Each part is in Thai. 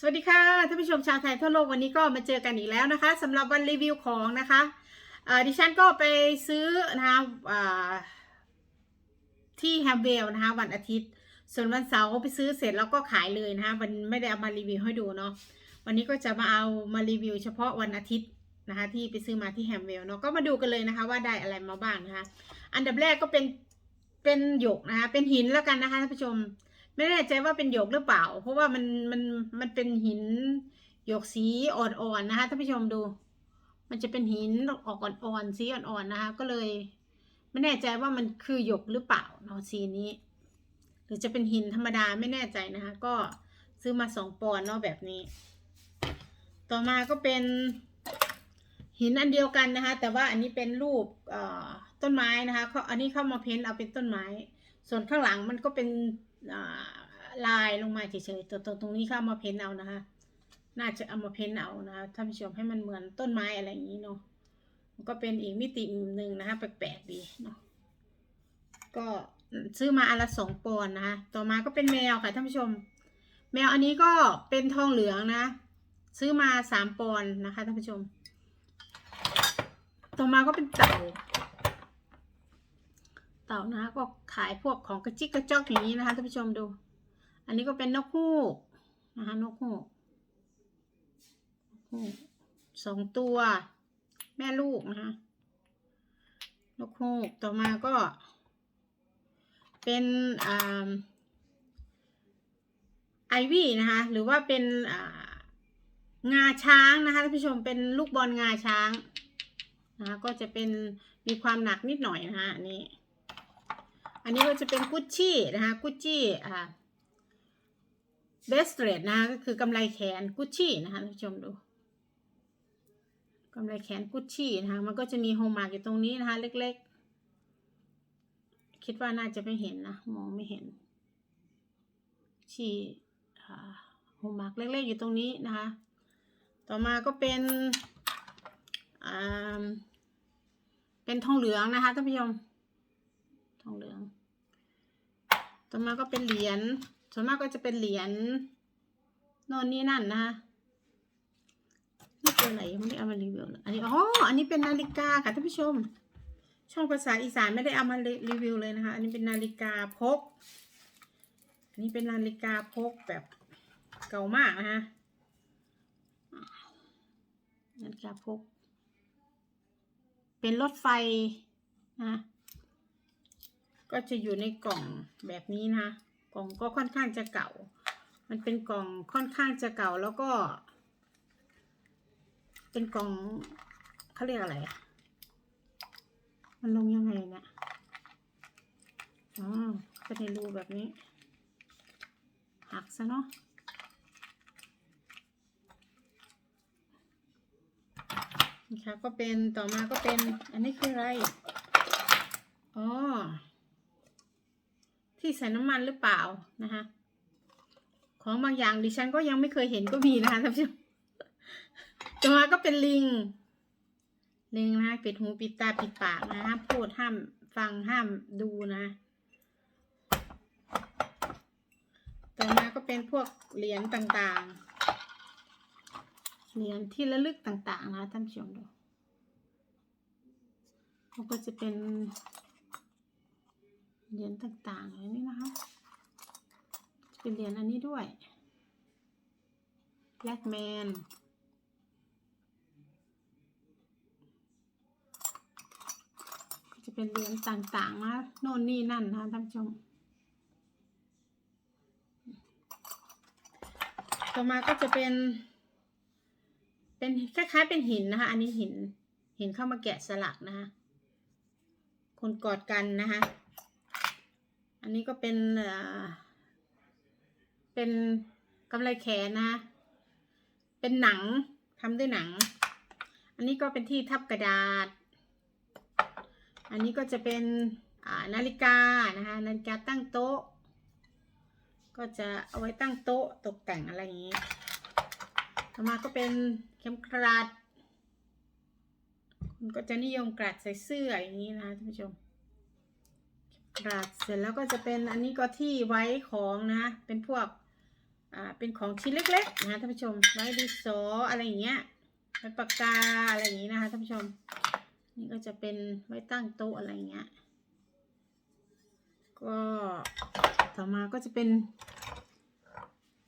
สวัสดีค่ะท่านผู้ชมชาวไทยทั่วโลกวันนี้ก็มาเจอกันอีกแล้วนะคะสำหรับวันรีวิวของนะคะดิฉันก็ไปซื้อนะคะที่แฮมเบลนะคะวันอาทิตย์ ส่วนวันเสาร์ไปซื้อเสร็จแล้วก็ขายเลยนะคะวันไม่ได้เอามารีวิวให้ดูเนาะวันนี้ก็จะมาเอามารีวิวเฉพาะวันอาทิตย์นะคะที่ไปซื้อมาที่แฮมเบลเนาะก็มาดูกันเลยนะคะว่าได้อะไรมาบ้างนะคะอันดับแรกก็เป็นเป็นหยกนะคะเป็นหินแล้วกันนะคะท่านผู้ชม ไม่แน่ใจว่าเป็นหยกหรือเปล่า เพราะว่ามันมันมันเป็นหินหยกสีอ่อนๆนะคะท่านผู้ชมดู มันจะเป็นหินออกอ่อนๆสีอ่อนๆนะคะ ก็เลย ไม่แน่ใจว่ามันคือหยกหรือเปล่าเนาะสีนี้ หรือจะเป็นหินธรรมดาไม่แน่ใจนะคะ ก็ซื้อมาสองปอนเนาะแบบนี้ ต่อมาก็เป็นหินอันเดียวกันนะคะ แต่ว่าอันนี้เป็นรูปต้นไม้นะคะเขาอันนี้เข้ามาเพ้นเอาเป็นต้นไม้ ส่วนข้างหลังมันก็เป็น ลายลงมาเฉยๆตัวตรงตรงนี้เข้ามาเพ้นเอานะคะ น่าจะเอามาเพ้นเอานะคะท่านผู้ชมให้มันเหมือนต้นไม้อะไรอย่างนี้เนาะมันก็เป็นอีกมิติหนึ่งนะคะ แปลกๆดีเนาะก็ซื้อมาอันละสองปอนนะคะ ต่อมาก็เป็นแมวค่ะท่านผู้ชม แมวอันนี้ก็เป็นทองเหลืองนะ ซื้อมาสามปอนนะคะท่านผู้ชม ต่อมาก็เป็นเต่า เต่านะคะก็ขายพวกของกระจิกกระจอกอย่างนี้นะคะท่านผู้ชมดู อันนี้ก็เป็นนกฮูกนะคะนกฮูกสองตัว แม่ลูกนะคะนกฮูกต่อมาก็ เป็นอ่าไอวี่นะคะหรือว่าเป็นอ่างาช้างนะคะท่านผู้ชมเป็นลูกบอลงาช้างนะคะก็จะเป็นมีความหนักนิดหน่อยนะคะนนี้ อันนี้ก็จะเป็นกุชชี่นะคะกุชชี่อ่าเบสเ r ร t นะคะก็คือกำไรแขนกุชชี่นะคะท่านผู้ชมดูกำไรแขนกุชชี่นะคะมันก็จะมีโฮมาร์กอยู่ตรงนี้นะคะ เล็กๆ คิดว่าน่าจะไม่เห็นนะ มองไม่เห็นชี่โฮมาร์กเล็กๆอยู่ตรงนี้นะคะ ต่อมาก็เป็นอ่าเป็นทองเหลืองนะคะท่านผู้ชมทองเหลือง ต่อมาก็เป็นเหรียญ ส่วนมากก็จะเป็นเหรียญโน่นนี่นั่นนะคะนี่เป็นอะไรยังไม่ได้เอามารีวิวเลยอันนี้ อ๋อ อันนี้เป็นนาฬิกาค่ะท่านผู้ชม ช่องภาษาอีสานไม่ได้เอามารีวิวเลยนะคะ อันนี้เป็นนาฬิกาพก อันนี้เป็นนาฬิกาพกแบบเก่ามากนะคะนาฬิกาพก เป็นรถไฟนะ ก็จะอยู่ในกล่องแบบนี้นะ กล่องก็ค่อนข้างจะเก่า มันเป็นกล่องค่อนข้างจะเก่าแล้วก็ เป็นกล่องเขาเรียกอะไร มันลงยังไงเนี่ยอ๋อเป็นในรูแบบนี้ หักซะเนาะนะคะก็เป็นต่อมาก็เป็นอันนี้คืออะไร อ๋อ ที่ใส่น้ำมันหรือเปล่านะคะของบางอย่างดิฉันก็ยังไม่เคยเห็นก็มีนะคะท่านผู้ชมต่อมาก็เป็นลิง ลิงนะคะปิดหูปิดตาปิดปากนะห้ามพูดห้ามฟังห้ามดูนะ ต่อมาก็เป็นพวกเหรียญต่างๆ เหรียญที่ระลึกต่างๆนะท่านผู้ชมดูเขาก็จะเป็น เหรียญต่างๆอย่างนี้นะคะ เป็นเหรียญอันนี้ด้วย Black Man ก็จะเป็นเหรียญต่างๆนะโน่นนี่นั่นนะท่านผู้ชม ต่อมาก็จะเป็น เป็นคล้ายๆเป็นหินนะคะ อันนี้หิน หินเข้ามาแกะสลักนะคะ คนกอดกันนะคะ อันนี้ก็เป็นเป็นกำไรแขนนะคะเป็นหนังทำด้วยหนัง อันนี้ก็เป็นที่ทับกระดาษ อันนี้ก็จะเป็นนาฬิกานะคะ นาฬิกาตั้งโต๊ะ ก็จะเอาไว้ตั้งโต๊ะตกแต่งอะไรอย่างนี้ ต่อมาก็เป็นเข็มกลัด คุณก็จะนิยมกลัดใส่เสื้ออย่างนี้นะท่านผู้ชม กราดเสร็จแล้วก็จะเป็นอันนี้ก็ที่ไว้ของนะ เป็นพวกอ่าเป็นของชิ้นเล็กๆนะคะท่านผู้ชมไว้ดินสออะไรอย่างเงี้ยไว้ปากกาอะไรอย่างงี้นะคะท่านผู้ชม นี่ก็จะเป็นไว้ตั้งโต๊ะอะไรอย่างเงี้ยก็ต่อมาก็จะเป็น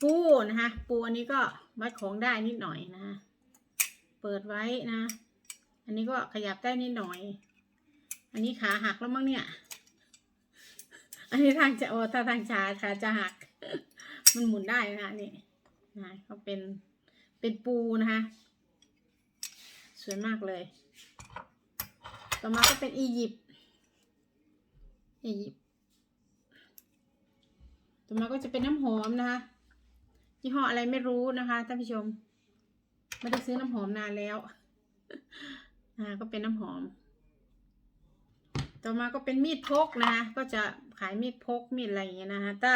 ปูนะคะปูอันนี้ก็ไว้ของได้นิดหน่อยนะเปิดไว้นะ อันนี้ก็ขยับได้นิดหน่อย อันนี้ขาหักแล้วมั้งเนี่ย อันนี้ทางจะโอถ้าทางชาขาจะหัก มันหมุนได้นะคะนี่นะก็เป็นเป็นปูนะคะสวยมากเลย ต่อมาก็เป็นอียิปต์อียิปต์ต่อมาก็จะเป็นน้ำหอมนะคะยี่ห้ออะไรไม่รู้นะคะท่านผู้ชมไม่ได้ซื้อน้ำหอมนานแล้วอ่าก็เป็นน้ำหอม ต่อมาก็เป็นมีดพกนะคะก็จะขายมีดพกมีดอะไรอย่างเงี้ยนะคะถ้า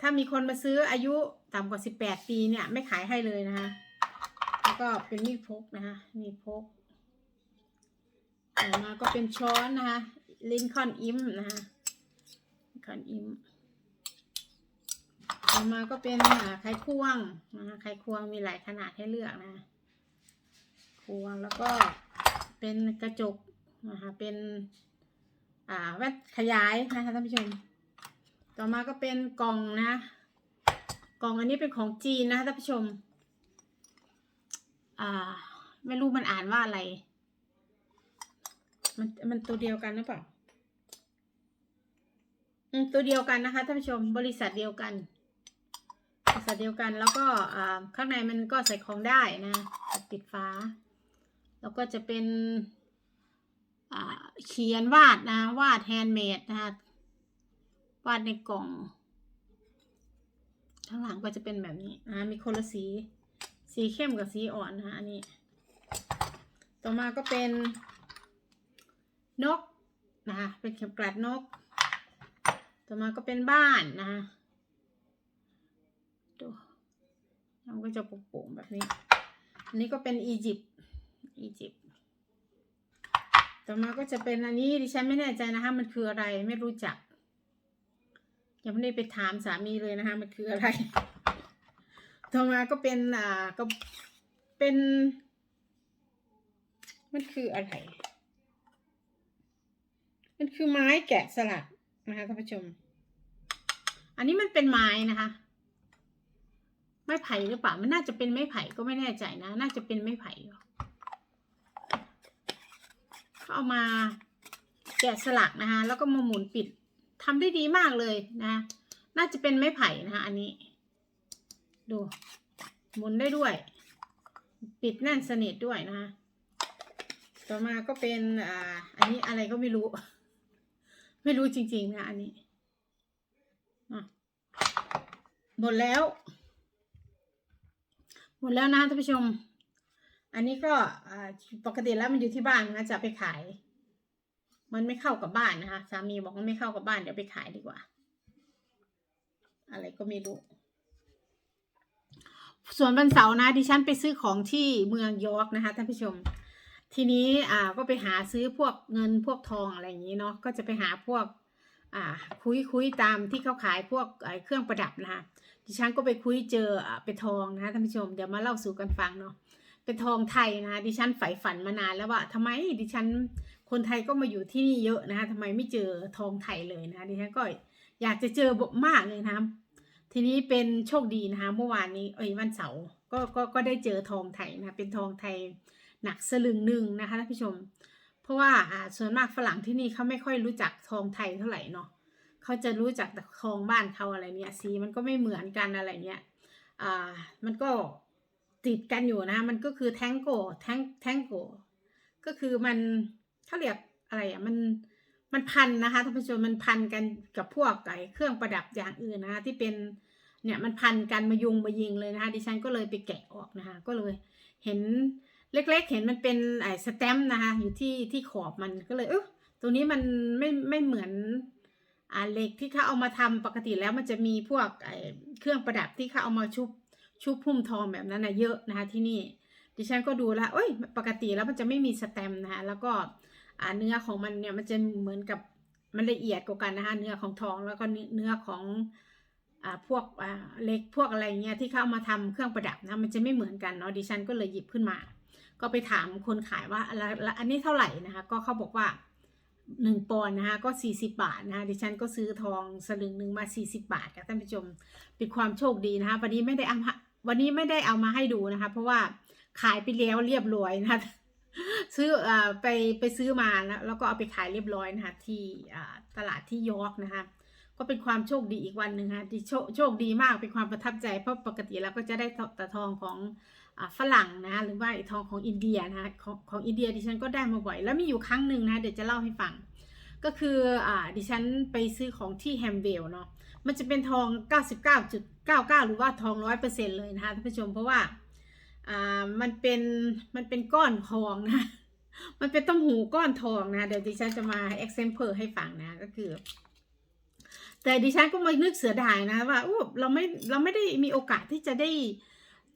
ถ้ามีคนมาซื้ออายุต่ำกว่าสิบแปดปีเนี่ยไม่ขายให้เลยนะคะแล้วก็เป็นมีดพกนะคะมีดพกต่อมาก็เป็นช้อนนะคะลินคอนอิมนะคะลินคอนอิมต่อมาก็เป็นไขควงนะคะไขควงมีหลายขนาดให้เลือกนะควงแล้วก็เป็นกระจก นะคะเป็น อ่าแว่นขยายนะคะท่านผู้ชม ต่อมาก็เป็นกล่องนะกล่องอันนี้เป็นของจีนนะคะท่านผู้ชม อ่า ไม่รู้มันอ่านว่าอะไร มันมันตัวเดียวกันหรือเปล่าอืมตัวเดียวกันนะคะท่านผู้ชม บริษัทเดียวกัน บริษัทเดียวกันแล้วก็อ่าข้างในมันก็ใส่ของได้นะ ปิดฟ้า แล้วก็จะเป็น เขียนวาดนะวาดแฮนด์เมดนะคะวาดในกล่อง ข้างหลังก็จะเป็นแบบนี้นะมีคนละสี สีเข้มกับสีอ่อนนะอันนี้ ต่อมาก็เป็นนกนะคะเป็นเข็มกลัดนก ต่อมาก็เป็นบ้านนะคะดูมันก็จะโป่งๆแบบนี้ อันนี้ก็เป็นอียิปต์อียิปต์ ต่อมาก็จะเป็นอันนี้ดิฉันไม่แน่ใจนะคะ มันคืออะไรไม่รู้จักยังไม่ได้ไปถามสามีเลยนะคะ มันคืออะไร ต่อมาก็เป็นอ่าก็เป็น มันคืออะไร มันคือไม้แกะสลักนะคะท่านผู้ชม อันนี้มันเป็นไม้นะคะ ไม้ไผ่หรือเปล่า มันน่าจะเป็นไม้ไผ่ก็ไม่แน่ใจนะ น่าจะเป็นไม้ไผ่ เขาเอามาแกะสลักนะคะ แล้วก็มาหมุนปิดทำได้ดีมากเลยนะ น่าจะเป็นไม้ไผ่นะคะอันนี้ ดู หมุนได้ด้วย ปิดแน่นสนิทด้วยนะคะ ต่อมาก็เป็นอ่าอันนี้อะไรก็ไม่รู้ ไม่รู้จริง ๆ นะอันนี้หมดแล้ว หมดแล้วนะท่านผู้ชม อันนี้ก็ปกติแล้วมันอยู่ที่บ้านนะจะไปขาย มันไม่เข้ากับบ้านนะคะ สามีบอกว่าไม่เข้ากับบ้านเดี๋ยวไปขายดีกว่า อะไรก็ไม่รู้ ส่วนวันเสาร์นะดิฉันไปซื้อของที่เมืองยอร์กนะคะท่านผู้ชม ทีนี้อ่าก็ไปหาซื้อพวกเงินพวกทองอะไรอย่างนี้เนาะก็จะไปหาพวกอ่าคุยคุยตามที่เขาขายพวกเครื่องประดับนะคะดิฉันก็ไปคุยเจอเป็นทองนะคะท่านผู้ชมเดี๋ยวมาเล่าสู่กันฟังเนาะ เป็นทองไทยนะคะดิฉันใฝ่ฝันมานานแล้วว่าทำไมดิฉันคนไทยก็มาอยู่ที่นี่เยอะนะคะทำไมไม่เจอทองไทยเลยนะคะดิฉันก็อยากจะเจอบมากเลยนะคะทีนี้เป็นโชคดีนะคะเมื่อวานนี้เอ้ยวันเสาร์ก็ก็ก็ได้เจอทองไทยนะคะเป็นทองไทยหนักสลึงหนึ่งนะคะท่านผู้ชม เพราะว่าอ่าส่วนมากฝรั่งที่นี่เขาไม่ค่อยรู้จักทองไทยเท่าไหร่เนาะเขาจะรู้จักแต่ทองบ้านเขาอะไรเนี่ยสีมันก็ไม่เหมือนกันอะไรเงี้ยอ่ามันก็ ติดกันอยู่นะมันก็คือแทงโกแทงแทงโกก็คือมันเขาเรียกอะไรอะมันมันพันนะคะท่านผู้ชมมันพันกันกับพวกไก่เครื่องประดับอย่างอื่นนะคะที่เป็นเนี่ยมันพันกันมายุงมายิงเลยนะคะดิฉันก็เลยไปแกะออกนะคะ ก็เลยเห็นเล็กๆ เห็นมันเป็นไอ้สแตมป์นะคะอยู่ที่ที่ขอบมันก็เลยเออตัวนี้มันไม่ไม่เหมือนอ่าเหล็กที่เขาเอามาทำปกติแล้วมันจะมีพวกไอ้เครื่องประดับที่เขาเอามาชุบ ชุบพุ่มทองแบบนั้นนะเยอะนะคะที่นี่ ดิฉันก็ดูแล้วเอ้ย ปกติแล้วมันจะไม่มีสแตมนะคะแล้วก็เนื้อของมันเนี่ยมันจะเหมือนกับมันละเอียดกว่ากันนะคะเนื้อของทองแล้วก็เนื้อของอพวกเล็กพวกอะไรเงี้ยที่เขาเอามาทำเครื่องประดับนะมันจะไม่เหมือนกันเนาะดิฉันก็เลยหยิบขึ้นมา ก็ไปถามคนขายว่าอะไรอันนี้เท่าไหร่นะคะก็เขาบอกว่าหนึ่งปอนด์นะคะก็สี่สิบาทนะคะดิฉันก็ซื้อทองสลึงหนึ่งมาสี่สิบาทค่ะท่านผู้ชมเป็นความโชคดีนะคะวันนี้ไม่ได้อามา วันนี้ไม่ได้เอามาให้ดูนะคะ เพราะว่าขายไปแล้วเรียบร้อยนะคะซื้ออ่าไปไปซื้อมาแล้วแล้วก็เอาไปขายเรียบร้อยนะคะที่ตลาดที่ยอร์กนะคะก็เป็นความโชคดีอีกวันหนึ่งค่ะที่โชคโชคดีมากเป็นความประทับใจเพราะปกติเราก็จะได้ต่ทองของฝรั่งนะคะหรือว่าทองของอินเดียนะคะของของอินเดียดิฉันก็ได้มาบ่อย แล้วมีอยู่ครั้งหนึ่งนะเดี๋ยวจะเล่าให้ฟัง ก็คืออดิฉันไปซื้อของที่แฮมเวลเนาะ มันจะเป็นทอง 99.99 หรือว่าทอง 100%เลยนะคะท่านผู้ชมเพราะว่าอ่ามันเป็นมันเป็นก้อนทองนะ มันเป็นต้มหูก้อนทองนะ เดี๋ยวดิฉันจะมา example ให้ฟังนะก็คือ แต่ดิฉันก็มานึกเสียดายนะว่าอู้เราไม่เราไม่ได้มีโอกาสที่จะได้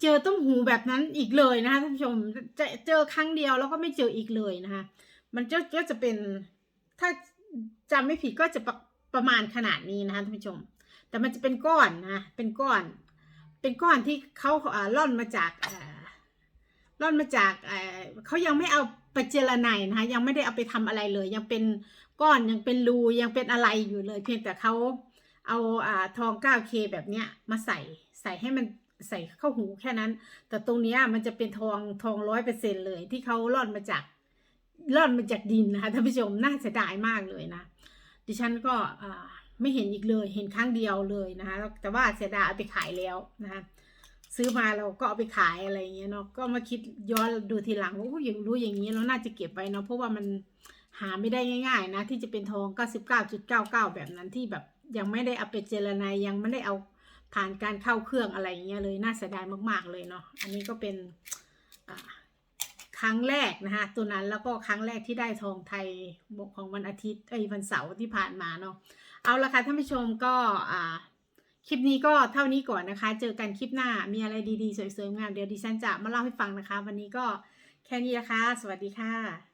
เจอต้มหูแบบนั้นอีกเลยนะคะท่านผู้ชมจะเจอครั้งเดียวแล้วก็ไม่เจออีกเลยนะคะมันจะก็จะเป็นถ้าจำไม่ผิดก็จะประประมาณขนาดนี้นะคะท่านผู้ชม แต่มันจะเป็นก้อนนะ เป็นก้อน เป็นก้อนที่เขาล่อนมาจากล่อนมาจากเขายังไม่เอาไปเจรไนนะคะยังไม่ได้เอาไปทำอะไรเลย ยังเป็นก้อนยังเป็นรูยังเป็นอะไรอยู่เลย เพียงแต่เขาเอาอ่าทอง 9K แบบเนี้ยมาใส่ใส่ให้มันใส่เข้าหูแค่นั้น แต่ตรงเนี้ยมันจะเป็นทองทองร้อยเปอร์เซ็นเลยที่เขาล่อนมาจากล่อนมาจากดินนะคะท่านผู้ชมน่าเสียดายมากเลยนะ ดิฉันก็อ่า ไม่เห็นอีกเลย เห็นครั้งเดียวเลยนะคะแต่ว่าเสียดายเอาไปขายแล้วนะคะซื้อมาเราก็เอาไปขายอะไรอย่างเงี้ยเนาะก็มาคิดย้อนดูทีหลังว่าอย่างรู้อย่างนี้เราน่าจะเก็บไว้เนาะเพราะว่ามันหาไม่ได้ง่ายๆนะที่จะเป็นทอง 99.99 แบบนั้นที่แบบยังไม่ได้เอาไปเจรนายยังไม่ได้เอาผ่านการเข้าเครื่องอะไรอย่างเงี้ยเลยน่าเสียดายมากๆเลยเนาะอันนี้ก็เป็นครั้งแรกนะคะตัวนั้นแล้วก็ครั้งแรกที่ได้ทองไทยของวันอาทิตย์เอ้วันเสาร์ที่ผ่านมาเนาะ เอาละค่ะท่านผู้ชมก็อ่าคลิปนี้ก็เท่านี้ก่อนนะคะ เจอกันคลิปหน้ามีอะไรดีๆสวยๆงามเดี๋ยวดิฉันจะมาเล่าให้ฟังนะคะ วันนี้ก็แค่นี้นะคะ สวัสดีค่ะ